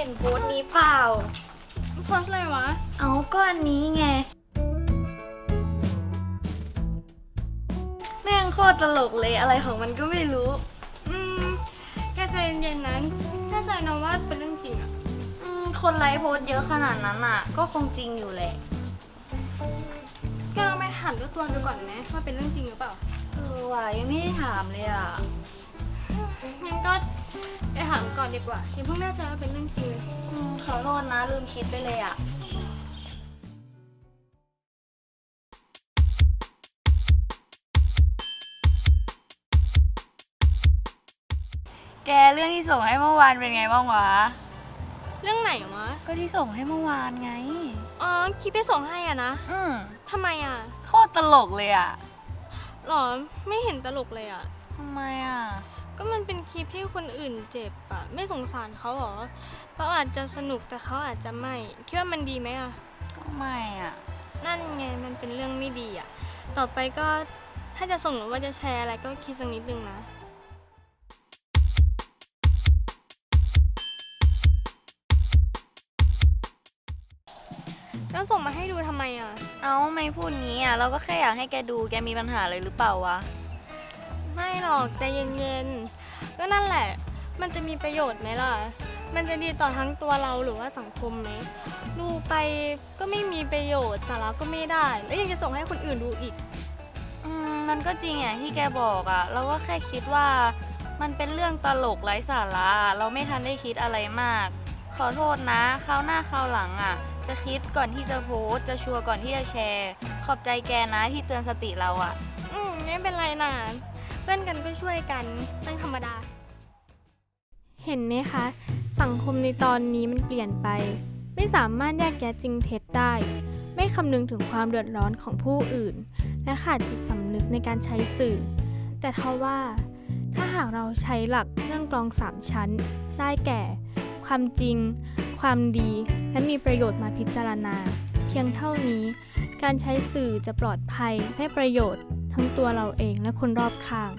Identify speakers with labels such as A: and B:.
A: เห็นโพสต์นี้เปล่า
B: โพสอะไรวะ
A: เอาก็อันนี้ไง แม่งโคตรตลกเลยอะไรของมันก็ไม่รู้
B: อืมแกใจเย็นๆนั้นแน่ใจนะว่าเป็นเรื่องจริงอะ
A: อืมคนไลค์โพสต์เยอะขนาดนั้นอะ ก็คงจริงอยู่แหละ
B: แกลองไปถามเจ้าตัวดูก่อนไหมว่าเป็นเรื่องจริงหรือเปล่า
A: เออว่ะยังไม่ได้ถามเลยอะ
B: งั้น ก็ไปถามก่อนดีกว่ายังเพิ่งแน่ใจว่าเป็นเรื่องจริงเลย
A: อืมขอโทษนะลืมคิดไปเลยอะ
C: แกเรื่องที่ส่งให้เมื่อวานเป็นไงบ้างวะ
B: เรื่องไหนวะ
C: ก็ที่ส่งให้เมื่อวานไง
B: อ๋อคลิปไปส่งให้อะนะ
C: อืม
B: ทำไมอะ
C: โคตรตลกเลยอะ
B: หรอไม่เห็นตลกเลยอะ
C: ทำไมอะ
B: ก็มันเป็นคลิปที่คนอื่นเจ็บอะไม่สงสารเขาหรอเขาอาจจะสนุกแต่เขาอาจจะไม่คิดว่ามันดีไหมอะ
C: ก็ไม่อะ
B: นั่นไงมันเป็นเรื่องไม่ดีอะต่อไปก็ถ้าจะส่งหรือว่าจะแชร์อะไรก็คิดสักนิดนึงนะแล้วส่งมาให้ดูทำไมอะ
C: เอาไม่พูดงี้อะ เราก็แค่อยากให้แกดู แกมีปัญหาอะไรหรือเปล่าวะ
B: ไม่หรอกใจเย็นๆ ก็นั่นแหละ มันจะมีประโยชน์ไหมล่ะ มันจะดีต่อทั้งตัวเราหรือว่าสังคมไหม ดูไปก็ไม่มีประโยชน์สาระก็ไม่ได้ แล้วยังจะส่งให้คนอื่นดูอีก
C: อืมมันก็จริงอย่างที่แกบอกอะเราก็แค่คิดว่ามันเป็นเรื่องตลกไร้สาระเราไม่ทันได้คิดอะไรมาก ขอโทษนะคราวหน้าคราวหลังอะจะคิดก่อนที่จะโพสต์จะชัวร์ก่อนที่จะแชร์ ขอบใจแกนะที่เตือนสติเราอะ
B: อืมไม่เป็นไรนะเพื่อนกันก็ช่วยกันเรื่องธรรมดา เห็นไหมคะ สังคมในตอนนี้มันเปลี่ยนไป ไม่สามารถแยกแยะจริงเท็จได้ ไม่คำนึงถึงความเดือดร้อนของผู้อื่น และขาดจิตสำนึกในการใช้สื่อ แต่เท่าว่าถ้าหากเราใช้หลักเรื่องกรองสามชั้น ได้แก่ ความจริง ความดี และมีประโยชน์มาพิจารณา เพียงเท่านี้ การใช้สื่อจะปลอดภัยได้ประโยชน์ ทั้งตัวเราเองและคนรอบข้าง